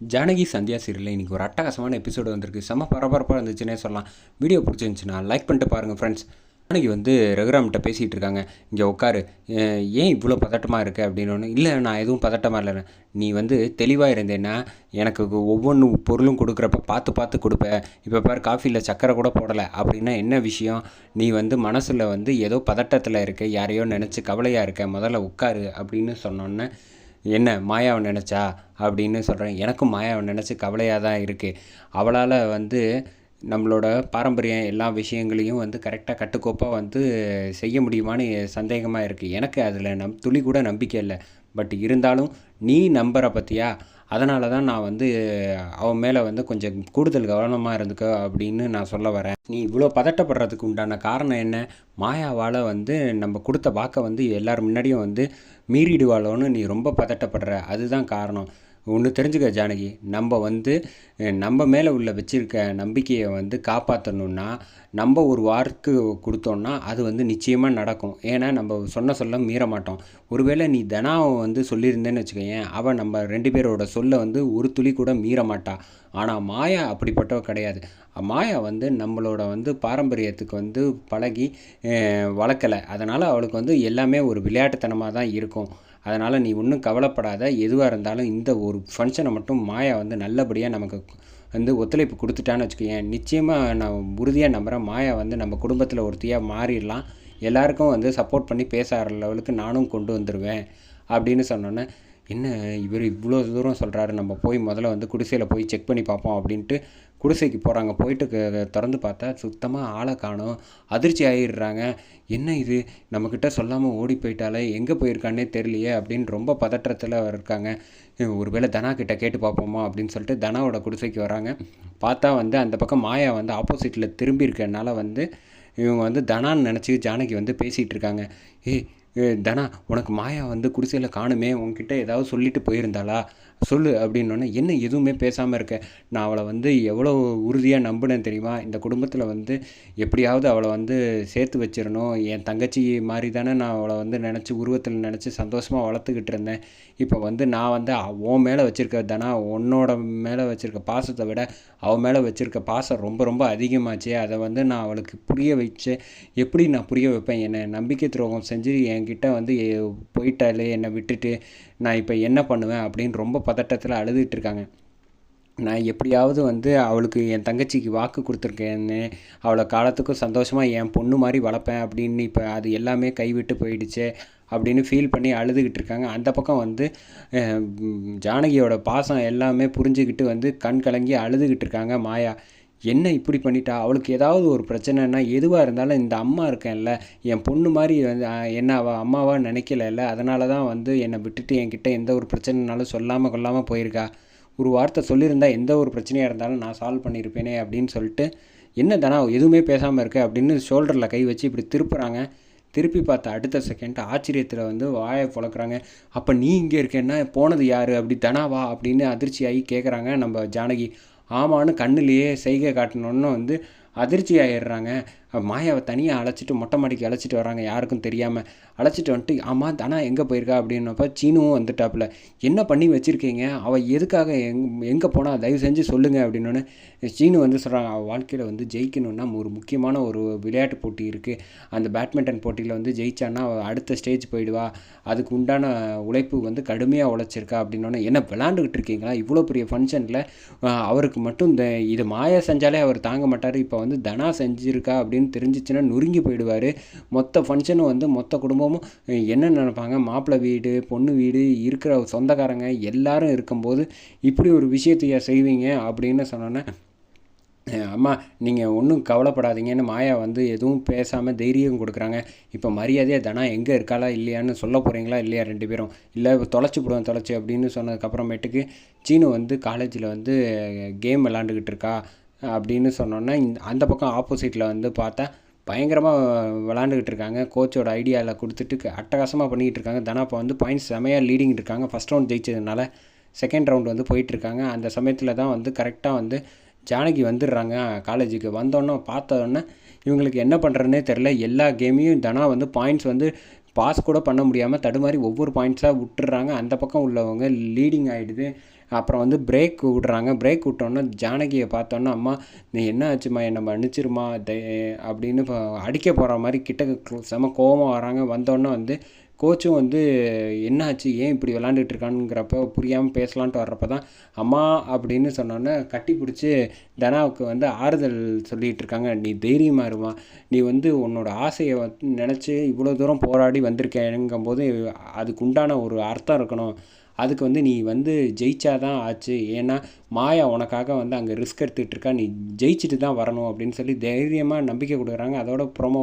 ஜானகி சந்தியா சீரியலில் இன்றைக்கி ஒரு அட்டகாசமான எபிசோடு வந்திருக்கு. செம்ம பரபரப்பாக இருந்துச்சுன்னே சொல்லலாம். வீடியோ பிடிச்சிருந்துச்சுன்னா லைக் பண்ணிட்டு பாருங்கள் ஃப்ரெண்ட்ஸ் ஜானகி வந்து ரகுராம்கிட்ட பேசிகிட்டு இருக்காங்க. இங்கே உட்காரு. ஏன் இவ்வளோ பதட்டமாக இருக்க? அப்படின்னு ஒன்று இல்லை நான் எதுவும் பதட்டமாக இல்லை. நீ வந்து தெளிவாக இருந்தேன்னா எனக்கு ஒவ்வொன்று பொருளும் கொடுக்குறப்ப பார்த்து பார்த்து கொடுப்ப. இப்போ பாரு காஃபியில் சக்கரை கூட போடலை. அப்படின்னா என்ன விஷயம்? நீ வந்து மனசில் வந்து ஏதோ பதட்டத்தில் இருக்க. யாரையோ நினச்சி கவலையாக இருக்க. முதல்ல உட்காரு. அப்படின்னு சொன்னோன்னே என்ன மாயாவை நினச்சா? அப்படின்னு சொல்கிறேன் எனக்கும் மாயாவை நினச்சி கவலையாக தான் இருக்குது அவளால் வந்து நம்மளோட பாரம்பரியம் எல்லா விஷயங்களையும் வந்து கரெக்டாக கட்டுக்கோப்பாக வந்து செய்ய முடியுமான்னு சந்தேகமாக இருக்குது எனக்கு அதில் நம் துளி கூட நம்பிக்கை இல்லை. பட் இருந்தாலும் நீ நம்புகிற பற்றியா அதனால தான் நான் வந்து அவன் மேலே வந்து கொஞ்சம் கூடுதல் கவனமாக இருந்துக்க அப்படின்னு நான் சொல்ல வரேன். நீ இவ்வளோ பதட்டப்படுறதுக்கு உண்டான காரணம் என்ன? மாயாவால் வந்து நம்ம கொடுத்த வாக்கை வந்து எல்லோரும் முன்னாடியும் வந்து மீறிடுவாளோன்னு நீ ரொம்ப பதட்டப்படுற. அதுதான் காரணம். ஒன்று தெரிஞ்சுக்க ஜானகி. நம்ம வந்து நம்ம மேலே உள்ள வச்சிருக்க நம்பிக்கையை வந்து காப்பாற்றணுன்னா நம்ம ஒரு வார்க்கு கொடுத்தோன்னா அது வந்து நிச்சயமாக நடக்கும். ஏன்னா நம்ம சொன்ன சொல்ல மீற மாட்டோம். ஒருவேளை நீ தனாவை வந்து சொல்லியிருந்தேன்னு வச்சுக்கோயேன் அவன் நம்ம ரெண்டு பேரோட சொல்ல வந்து ஒரு துளி கூட மீற மாட்டா. ஆனால் மாயா அப்படிப்பட்டவ கிடையாது. மாயா வந்து நம்மளோட வந்து பாரம்பரியத்துக்கு வந்து பழகி வளர்க்கலை. அதனால் அவளுக்கு வந்து எல்லாமே ஒரு விளையாட்டுத்தனமாக தான் இருக்கும். அதனால் நீ ஒன்றும் கவலைப்படாத. எதுவாக இருந்தாலும் இந்த ஒரு ஃபங்க்ஷனை மட்டும் மாயா வந்து நல்லபடியாக நமக்கு வந்து ஒத்துழைப்பு கொடுத்துட்டான்னு வச்சுக்கோயேன். நிச்சயமாக நான் உறுதியாக நம்புகிறேன் மாயா வந்து நம்ம குடும்பத்தில் ஒருத்தியாக மாறிடலாம். எல்லாருக்கும் வந்து சப்போர்ட் பண்ணி பேசுகிற லெவலுக்கு நானும் கொண்டு வந்துடுவேன் அப்படின்னு சொன்னோன்னே என்ன இவர் இவ்வளோ தூரம் சொல்கிறாரு நம்ம போய் முதல்ல வந்து குடிசையில் போய் செக் பண்ணி பார்ப்போம் அப்படின்ட்டு குடிசைக்கு போகிறாங்க. போயிட்டு திறந்து பார்த்தா சுத்தமாக ஆளை காணோம். அதிர்ச்சி ஆகிடுறாங்க என்ன இது? நம்மக்கிட்ட சொல்லாமல் ஓடி போயிட்டாலே எங்கே போயிருக்கான்னே தெரியலையே அப்படின்னு ரொம்ப பதற்றத்தில் இருக்காங்க. ஒருவேளை தனா கிட்ட கேட்டு பார்ப்போமா அப்படின்னு சொல்லிட்டு தனாவோட குடிசைக்கு வராங்க. பார்த்தா வந்து அந்த பக்கம் மாயா வந்து ஆப்போசிட்டில் திரும்பி இருக்கனால வந்து இவங்க வந்து தனான்னு நினச்சி ஜானகி வந்து பேசிகிட்டு இருக்காங்க. ஏய் ஏ, தனா உனக்கு மாயா வந்து குடிசையில் காணுமே. உன்கிட்ட ஏதாவது சொல்லிட்டு போயிருந்தாளா? சொல்லு அப்படின்னோடனே என்ன எதுவுமே பேசாமல் இருக்க? நான் அவளை வந்து எவ்வளோ உறுதியாக நம்பினேன் தெரியுமா? இந்த குடும்பத்தில் வந்து எப்படியாவது அவளை வந்து சேர்த்து வச்சிடணும் என் தங்கச்சி மாதிரி தானே நான் அவளை வந்து நினச்சி உருவத்தில் நினச்சி சந்தோஷமாக வளர்த்துக்கிட்டு இருந்தேன். இப்போ வந்து நான் வந்து அவன் மேலே வச்சுருக்க தனா? உன்னோட மேலே வச்சுருக்க பாசத்தை விட அவன் மேலே வச்சுருக்க பாசம் ரொம்ப ரொம்ப அதிகமாச்சு. அதை வந்து நான் அவளுக்கு புரிய வச்சு எப்படி நான் புரிய வைப்பேன்? என்னை நம்பிக்கை துரோகம் செஞ்சு என்கிட்ட வந்து போயிட்டாலே என்னை விட்டுட்டு நான் இப்போ என்ன பண்ணுவேன்? அப்படின்னு ரொம்ப பதட்டத்தில் அழுதுகிட்டு இருக்காங்க. நான் எப்படியாவது வந்து அவளுக்கு என் தங்கச்சிக்கு வாக்கு கொடுத்துருக்கேன்னு அவளை காலத்துக்கும் சந்தோஷமாக என் பொண்ணு மாதிரி வளர்ப்பேன் அப்படின்னு இப்போ அது எல்லாமே கைவிட்டு போயிடுச்சு அப்படின்னு ஃபீல் பண்ணி அழுதுகிட்டு இருக்காங்க. அந்த பக்கம் வந்து ஜானகியோட பாசம் எல்லாமே புரிஞ்சுக்கிட்டு வந்து கண் கலங்கி அழுதுகிட்டு இருக்காங்க மாயா. என்ன இப்படி பண்ணிட்டா? அவளுக்கு ஏதாவது ஒரு பிரச்சனைனா எதுவாக இருந்தாலும் இந்த அம்மா இருக்கேன்ல என் பொண்ணு மாதிரி வந்து அஹ், என்ன அவள் அம்மாவாக நினைக்கல அதனால தான் வந்து என்னை விட்டுட்டு என்கிட்ட எந்த ஒரு பிரச்சனைனாலும் சொல்லாமல் கொள்ளாமல் போயிருக்கா. ஒரு வார்த்தை சொல்லியிருந்தா எந்த ஒரு பிரச்சனையாக இருந்தாலும் நான் சால்வ் பண்ணியிருப்பேனே அப்படின்னு சொல்லிட்டு என்ன தானா எதுவுமே பேசாமல் இருக்க அப்படின்னு ஷோல்டரில் கை வச்சு இப்படி திருப்புறாங்க. திருப்பி பார்த்த அடுத்த செகண்ட் ஆச்சரியத்தில் வந்து வாயை புழக்கிறாங்க அப்போ நீ இங்கே இருக்கேன்னா போனது யார்? அப்படி தனாவா அப்படின்னு அதிர்ச்சியாகி கேட்குறாங்க நம்ம ஜானகி. ஆமான்னு கண்ணுலேயே செய்கை காட்டணுன்னு வந்து அதிர்ச்சி ஆயிடுறாங்க மாயாவை தனியாக அழைச்சிட்டு மொட்டை மாடிக்கு அழைச்சிட்டு வராங்க யாருக்கும் தெரியாமல் அழைச்சிட்டு வந்துட்டு ஆமாம் தனா எங்கே போயிருக்கா? அப்படின்னப்ப சீனுவும் வந்துட்டாப்புல. என்ன பண்ணி வச்சுருக்கீங்க? அவள் எதுக்காக எங் எங்கே போனால் தயவு செஞ்சு சொல்லுங்கள் அப்படின்னோடனே சீனு வந்து சொல்கிறாங்க அவள் வாழ்க்கையில் வந்து ஜெயிக்கணும்னா ஒரு முக்கியமான ஒரு விளையாட்டு போட்டி இருக்குது அந்த பேட்மிண்டன் போட்டியில் வந்து ஜெயிச்சான்னா அவள் அடுத்த ஸ்டேஜ் போயிடுவா. அதுக்கு உண்டான உழைப்பு வந்து கடுமையாக உழைச்சிருக்கா அப்படின்னோடனே என்ன விளாண்டுக்கிட்டு இருக்கீங்களா? இவ்வளோ பெரிய ஃபங்க்ஷனில் அவருக்கு மட்டும் இந்த இது மாயா செஞ்சாலே அவர் தாங்க மாட்டார். இப்போ வந்து தனா செஞ்சுருக்கா அப்படின்னு தெரிஞ்சிச்சுன்னா நொறுங்கி போயிடுவார். மொத்த ஃபங்க்ஷனும் வந்து மொத்த குடும்பமும் என்ன நினைப்பாங்க? மாப்பிள்ளை வீடு பொண்ணு வீடு இருக்கிற சொந்தக்காரங்க எல்லாரும் இருக்கும்போது இப்படி ஒரு விஷயத்தையா செய்வீங்க? அப்படின்னு சொன்னோன்னே அம்மா நீங்கள் ஒன்றும் கவலைப்படாதீங்கன்னு மாயா வந்து எதுவும் பேசாமல் தைரியம் கொடுக்குறாங்க. இப்போ மரியாதையாக தனா எங்கே இருக்காளா இல்லையான்னு சொல்ல போகிறீங்களா இல்லையா ரெண்டு பேரும்? இல்லை தொலைச்சி போடுவேன் தொலைச்சி அப்படின்னு சொன்னதுக்கப்புறமேட்டுக்கு சீனு வந்து காலேஜில் வந்து கேம் விளாண்டுக்கிட்டு இருக்கா. அப்படின்னு சொன்னோன்னே இந்த அந்த பக்கம் ஆப்போசிட்டில் வந்து பார்த்தா பயங்கரமாக விளாண்டுக்கிட்டு இருக்காங்க. கோச்சோட ஐடியாவில் கொடுத்துட்டு அட்டகாசமாக பண்ணிக்கிட்டு இருக்காங்க. தனாப்பா இப்போ வந்து பாயிண்ட்ஸ் செமையாக லீடிங் இருக்காங்க. ஃபஸ்ட் ரவுண்ட் ஜெயிச்சதுனால செகண்ட் ரவுண்ட் வந்து போயிட்டுருக்காங்க அந்த சமயத்தில் தான் வந்து கரெக்டாக வந்து ஜானகி வந்துடுறாங்க காலேஜுக்கு வந்தோன்னே பார்த்தோன்னே இவங்களுக்கு என்ன பண்ணுறதுனே தெரில எல்லா கேமையும் தனா வந்து பாயிண்ட்ஸ் வந்து பாஸ் கூட பண்ண முடியாமல் தடுமாறி ஒவ்வொரு பாயிண்ட்ஸாக விட்டுறாங்க அந்த பக்கம் உள்ளவங்க லீடிங் ஆகிடுது அப்புறம் வந்து பிரேக் விடுறாங்க. பிரேக் விட்டோன்னே ஜானகியை பார்த்தோன்னே அம்மா நீ என்ன ஆச்சுமா என்னை மன்னிச்சிருமா? அப்படின்னு அடிக்க போகிற மாதிரி கிட்ட செம கோபம் வராங்க. வந்தோடனே வந்து கோச்சும் வந்து என்னாச்சு? ஏன் இப்படி விளாண்டுட்டு இருக்கானுங்கிறப்ப புரியாமல் பேசலான்ட்டு வர்றப்ப தான் அம்மா அப்படின்னு சொன்னோன்னே கட்டி பிடிச்சி தனாவுக்கு வந்து ஆறுதல் சொல்லிகிட்டு இருக்காங்க நீ தைரியமாக இருமா. நீ வந்து உன்னோட ஆசையை வந்து நினச்சி இவ்வளோ தூரம் போராடி வந்திருக்கேங்கும்போது அதுக்கு உண்டான ஒரு அர்த்தம் இருக்கணும். அதுக்கு வந்து நீ வந்து ஜெயிச்சாதான் ஆச்சு. ஏன்னா மாயா உனக்காக வந்து அங்கே ரிஸ்க் எடுத்துகிட்டு இருக்கா. நீ ஜெயிச்சுட்டு தான் வரணும் அப்படின்னு சொல்லி தைரியமாக நம்பிக்கை கொடுக்குறாங்க. அதோட ப்ரொமோ